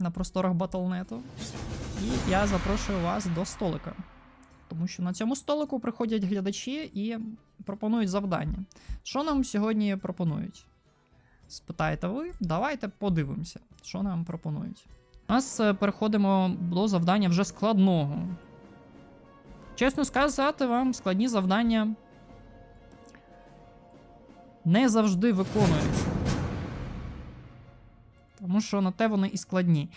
на просторах Батлнету. І я запрошую вас до столика. Тому що на цьому столику приходять глядачі і пропонують завдання. Що нам сьогодні пропонують? Спитаєте ви? Давайте подивимося, що нам пропонують. У нас е, переходимо до завдання вже складного. Чесно сказати вам, складні завдання не завжди виконуються. Тому що на те вони і складні.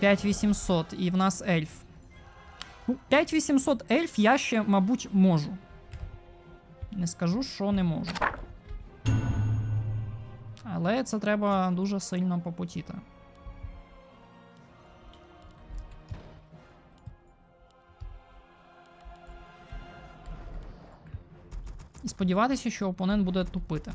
П'ять 800 і в нас ельф. Ну, 5800 ельф я ще, мабуть, можу. Не скажу, що не можу. Але це треба дуже сильно попотіти. І сподіватися, що опонент буде тупити.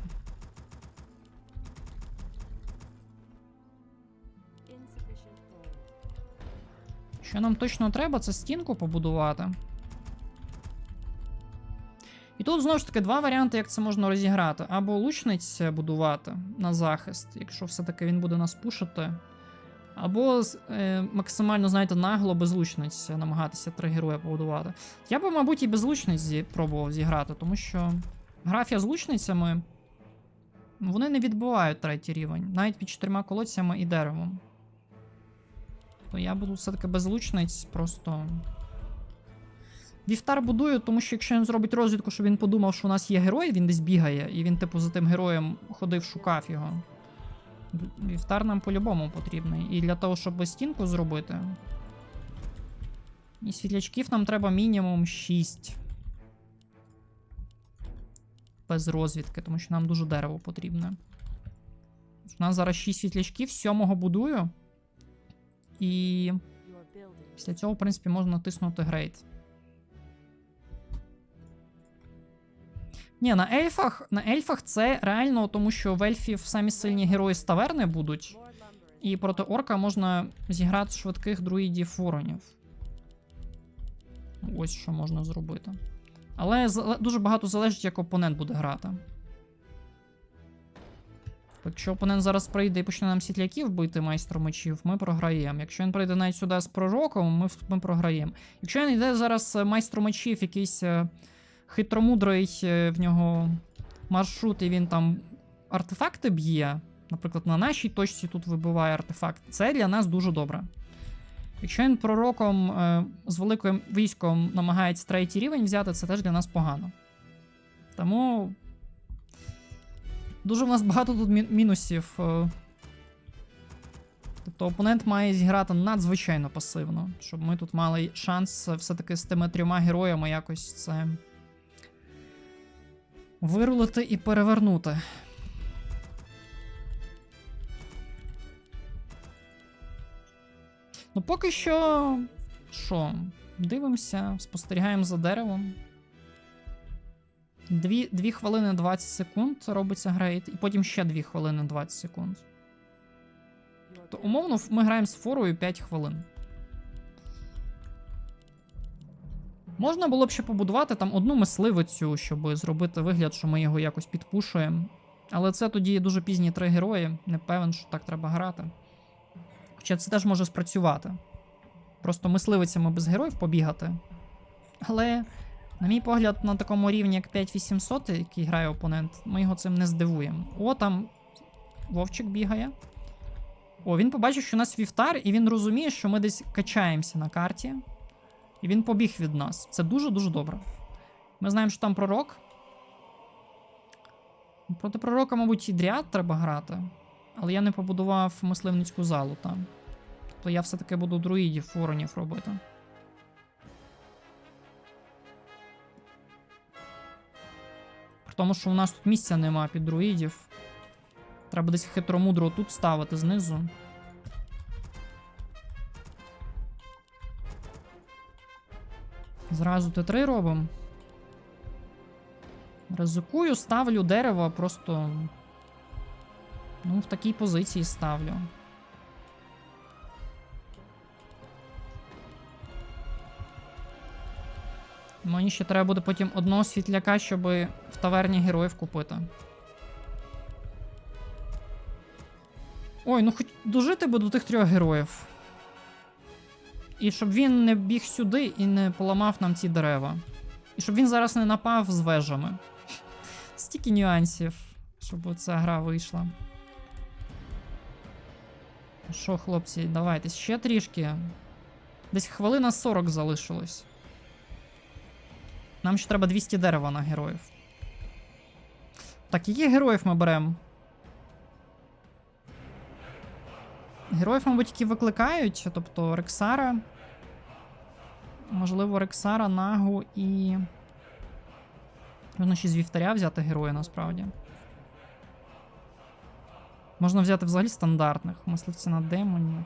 Що нам точно треба, це стінку побудувати. І тут знову ж таки два варіанти, як це можна розіграти. Або лучниць будувати на захист, якщо все-таки він буде нас пушити. Або е, максимально, знаєте, нагло без лучниць намагатися три героя побудувати. Я би, мабуть, і без лучниць зі- пробував зіграти, тому що графія з лучницями вони не відбувають третій рівень, навіть під чотирма колодцями і деревом. То я буду все-таки без лучниць, просто. Вівтар будую, тому що якщо він зробить розвідку, що він подумав, що у нас є герой, він десь бігає, і він, типу, за тим героєм ходив, шукав його. Вівтар нам по-любому потрібний. І для того, щоб стінку зробити. І світлячків нам треба мінімум 6. Без розвідки, тому що нам дуже дерево потрібне. У нас зараз 6 світлячків, сьомого будую. І після цього, в принципі, можна натиснути грейд. Ні, на ельфах, на ельфах це реально, тому що в ельфів самі сильні герої з таверни будуть. І проти орка можна зіграти швидких друїдів воронів. Ось що можна зробити. Але дуже багато залежить, як опонент буде грати. Якщо опонент зараз прийде і почне нам світляків бити майстром мечів, ми програємо. Якщо він прийде навіть сюди з пророком, ми, ми програємо. Якщо він йде зараз е, майстром мечів, якийсь е, хитромудрий е, в нього маршрут, і він там артефакти б'є, наприклад, на нашій точці тут вибиває артефакт, це для нас дуже добре. Якщо він пророком е, з великим військом намагається третій рівень взяти, це теж для нас погано. Тому дуже в нас багато тут мі- мінусів. е. Тобто опонент має зіграти надзвичайно пасивно, щоб ми тут мали шанс все-таки з тими трьома героями якось це вирулити і перевернути. Ну, поки що. Що? Дивимося, спостерігаємо за деревом. Дві, дві хвилини 20 секунд робиться грейд, і потім ще 2 хвилини 20 секунд. То умовно ми граємо з форою 5 хвилин. Можна було б ще побудувати там одну мисливицю, щоб зробити вигляд, що ми його якось підпушуємо. Але це тоді дуже пізні три герої. Не певен, що так треба грати. Хоча це теж може спрацювати. Просто мисливицями без героїв побігати. Але, на мій погляд, на такому рівні, як 5800, який грає опонент, ми його цим не здивуємо. О, там Вовчик бігає. О, він побачив, що у нас вівтар, і він розуміє, що ми десь качаємося на карті. І він побіг від нас. Це дуже-дуже добре. Ми знаємо, що там пророк. Проти пророка, мабуть, і дряд треба грати. Але я не побудував мисливницьку залу там. Тобто я все-таки буду друїдів, воронів робити. При тому, що у нас тут місця нема під друїдів. Треба десь хитромудро тут ставити знизу. Зразу Т3 робимо. Ризикую, ставлю дерево просто Ну, в такій позиції ставлю. Мені ще треба буде потім одного світляка, щоб в таверні героїв купити. Ой, ну хоч дожити би до тих трьох героїв. І щоб він не біг сюди і не поламав нам ці дерева. І щоб він зараз не напав з вежами. Стільки нюансів, щоб ця гра вийшла. Що, хлопці, давайте ще трішки. Десь хвилина 40 залишилось. Нам ще треба 200 дерева на героїв. Так, які героїв ми беремо? Героїв, мабуть, які викликають, тобто Рексара. Можливо, Рексара, Нагу і. Можна ще з вівтаря взяти героя насправді. Можна взяти взагалі стандартних, мисливця на демонів.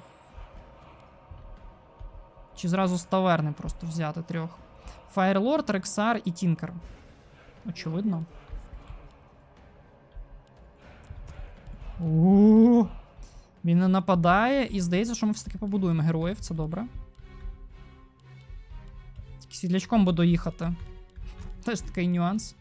Чи зразу з таверни просто взяти трьох. Фаєрлорд, Рексар і Тінкер. Очевидно. Ууу. Він не нападає, і здається, що ми все-таки побудуємо героїв, це добре. Тільки світлячком буду їхати. Теж такий нюанс.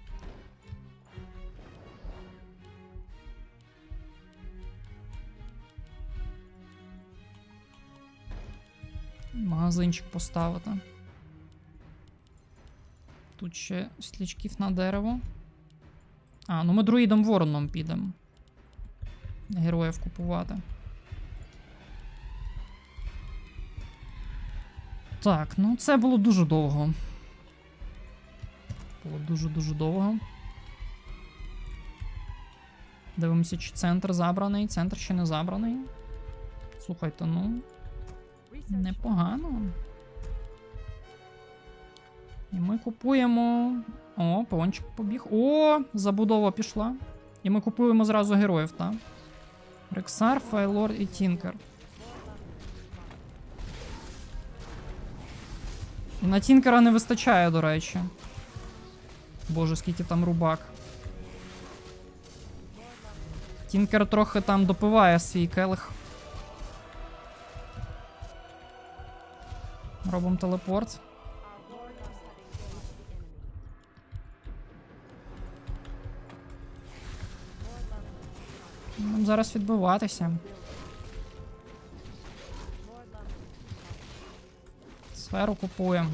Магазинчик поставити. Тут ще світлячків на дерево. А, ну ми друїдом вороном підемо. Героїв купувати. Так, ну це було дуже довго. Було дуже-дуже довго. Дивимося, чи центр забраний. Центр ще не забраний. Слухайте, ну, непогано. І ми купуємо. О, пончик побіг. О, забудова пішла. І ми купуємо зразу героїв, так? Рексар, Файлор і Тінкер. На Тінкера не вистачає, до речі. Боже, скільки там рубак. Тінкер трохи там допиває свій келих. Робимо телепорт. Нам зараз відбиватися. Сферу купуємо.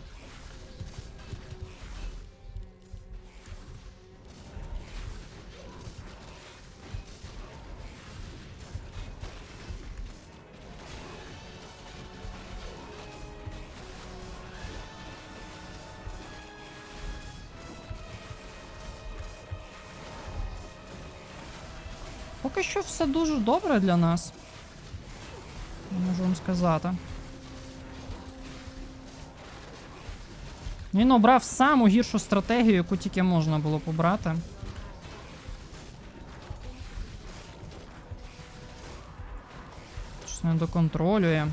Поки що все дуже добре для нас. Можу вам сказати. Він обрав саму гіршу стратегію, яку тільки можна було побрати. Щось не доконтролює.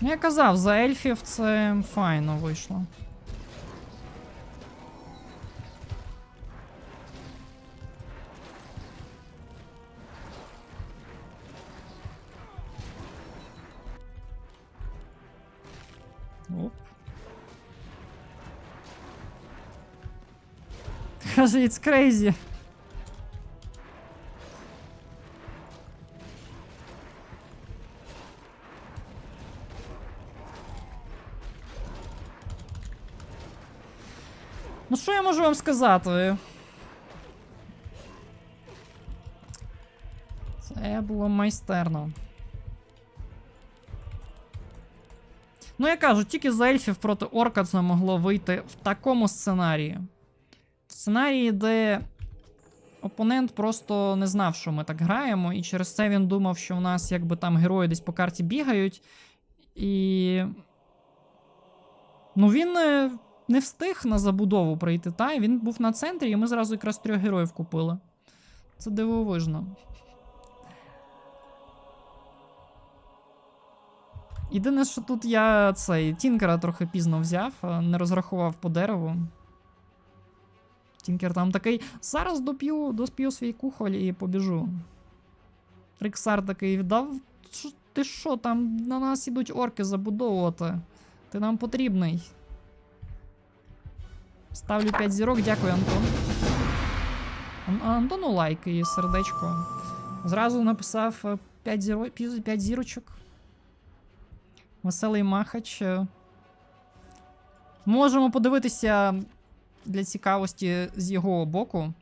Я казав, за ельфів це файно вийшло. Каже, it's crazy. Ну, що я можу вам сказати? Це було майстерно. Ну, я кажу, тільки з ельфів проти орка це могло вийти в такому сценарії. Сценарії, де опонент просто не знав, що ми так граємо, і через це він думав, що в нас якби там герої десь по карті бігають. І. Ну, він не, не встиг на забудову прийти, та, він був на центрі, і ми зразу якраз трьох героїв купили. Це дивовижно. Єдине, що тут я цей Тінкера трохи пізно взяв, е, не розрахував по дереву. Тінкер там такий. Зараз доп'ю, досп'ю свій кухоль і побіжу. Риксар такий віддав. Ти що, там на нас ідуть орки забудовувати. Ти нам потрібний. Ставлю 5 зірок, дякую, Антон. Ан- а Антону лайк і сердечко. Зразу написав 5, зіро... 5 зірочок. Веселий махач. Е, Можемо подивитися для цікавості з його боку,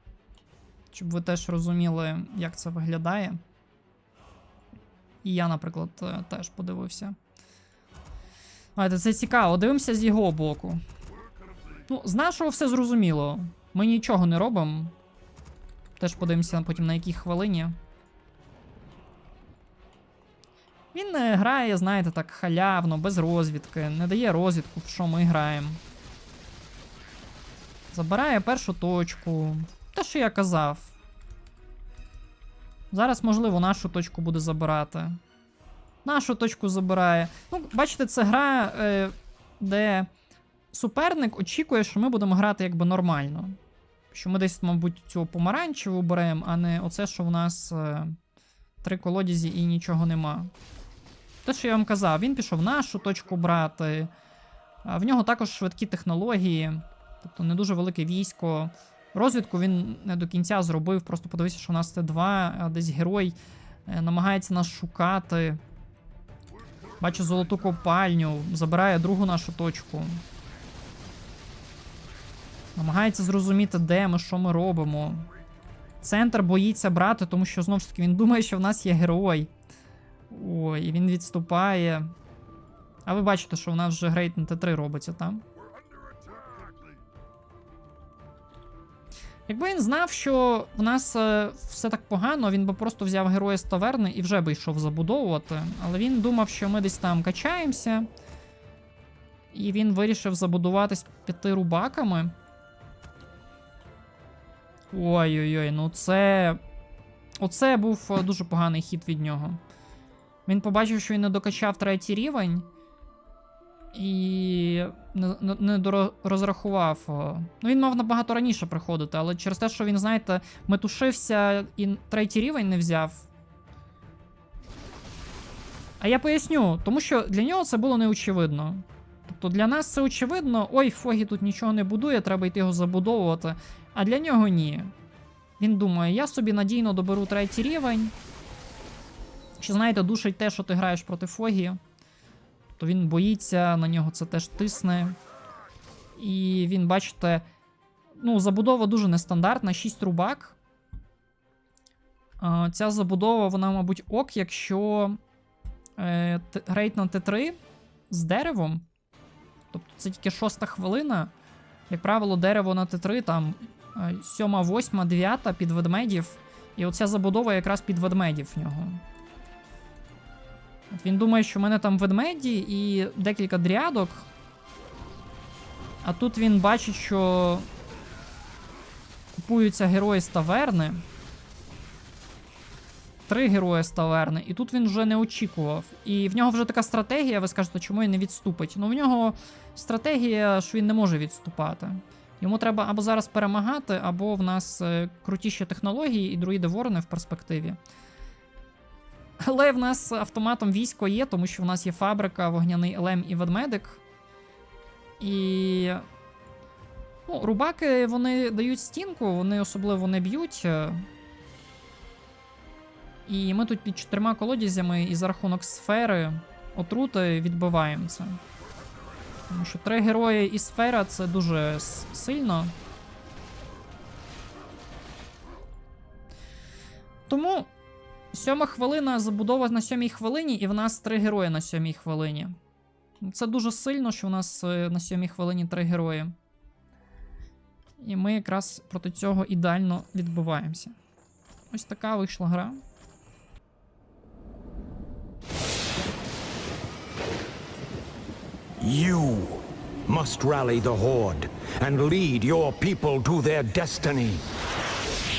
щоб ви теж розуміли, як це виглядає. І я, наприклад, е, теж подивився. Знаєте, це цікаво. Дивимося з його боку. Ну, з нашого все зрозуміло. Ми нічого не робимо. Теж подивимося потім на якій хвилині. Він е, грає, знаєте, так халявно, без розвідки, не дає розвідку, в що ми граємо. Забирає першу точку. Те, що я казав. Зараз, можливо, нашу точку буде забирати. Нашу точку забирає. Ну, бачите, це гра, е, де суперник очікує, що ми будемо грати якби нормально. Що ми десь, мабуть, цю помаранчеву беремо, а не оце, що в нас е, три колодязі і нічого нема. Те, що я вам казав, він пішов нашу точку брати. В нього також швидкі технології, тобто не дуже велике військо. Розвідку він не до кінця зробив, просто подивився, що у нас Т2, десь герой е, намагається нас шукати. Бачу золоту копальню, забирає другу нашу точку. Намагається зрозуміти, де ми, що ми робимо. Центр боїться брати, тому що знову ж таки він думає, що в нас є герой. Ой, і він відступає. А ви бачите, що в нас вже грейт на Т3 робиться там. Якби він знав, що в нас е, все так погано, він би просто взяв героя з таверни і вже би йшов забудовувати. Але він думав, що ми десь там качаємося. І він вирішив забудуватись п'яти рубаками. Ой-ой-ой, ну це. Оце був е, дуже поганий хід від нього. Він побачив, що він не докачав третій рівень. І не, не, розрахував. Ну, він мав набагато раніше приходити, але через те, що він, знаєте, метушився і третій рівень не взяв. А я поясню, тому що для нього це було неочевидно. Тобто для нас це очевидно, ой, Фогі тут нічого не будує, треба йти його забудовувати. А для нього ні. Він думає, я собі надійно доберу третій рівень. Чи знаєте, душить те, що ти граєш проти Фогі. То він боїться, на нього це теж тисне. І він, бачите, ну, забудова дуже нестандартна, 6 рубак. Ця забудова, вона, мабуть, ок, якщо е, грейт на Т3 з деревом. Тобто це тільки шоста хвилина. Як правило, дерево на Т3 там е, сьома, восьма, дев'ята під ведмедів. І оця забудова якраз під ведмедів в нього. От він думає, що в мене там ведмеді і декілька дрядок. А тут він бачить, що купуються герої з таверни. Три герої з таверни, і тут він вже не очікував. І в нього вже така стратегія, ви скажете, чому він не відступить? Ну, в нього стратегія, що він не може відступати. Йому треба або зараз перемагати, або в нас е, крутіші технології і друїди ворони в перспективі. Але в нас автоматом військо є, тому що в нас є фабрика, вогняний елем і ведмедик. І. Ну, рубаки вони дають стінку, вони особливо не б'ють. І ми тут під чотирма колодязями і за рахунок сфери отрути відбиваємо це. Тому що три герої і сфера це дуже сильно. Тому сьома хвилина забудова на сьомій хвилині, і в нас три герої на сьомій хвилині. Це дуже сильно, що в нас е, на сьомій хвилині три герої. І ми якраз проти цього ідеально відбиваємося. Ось така вийшла гра. You must rally the Horde and lead your people to their destiny.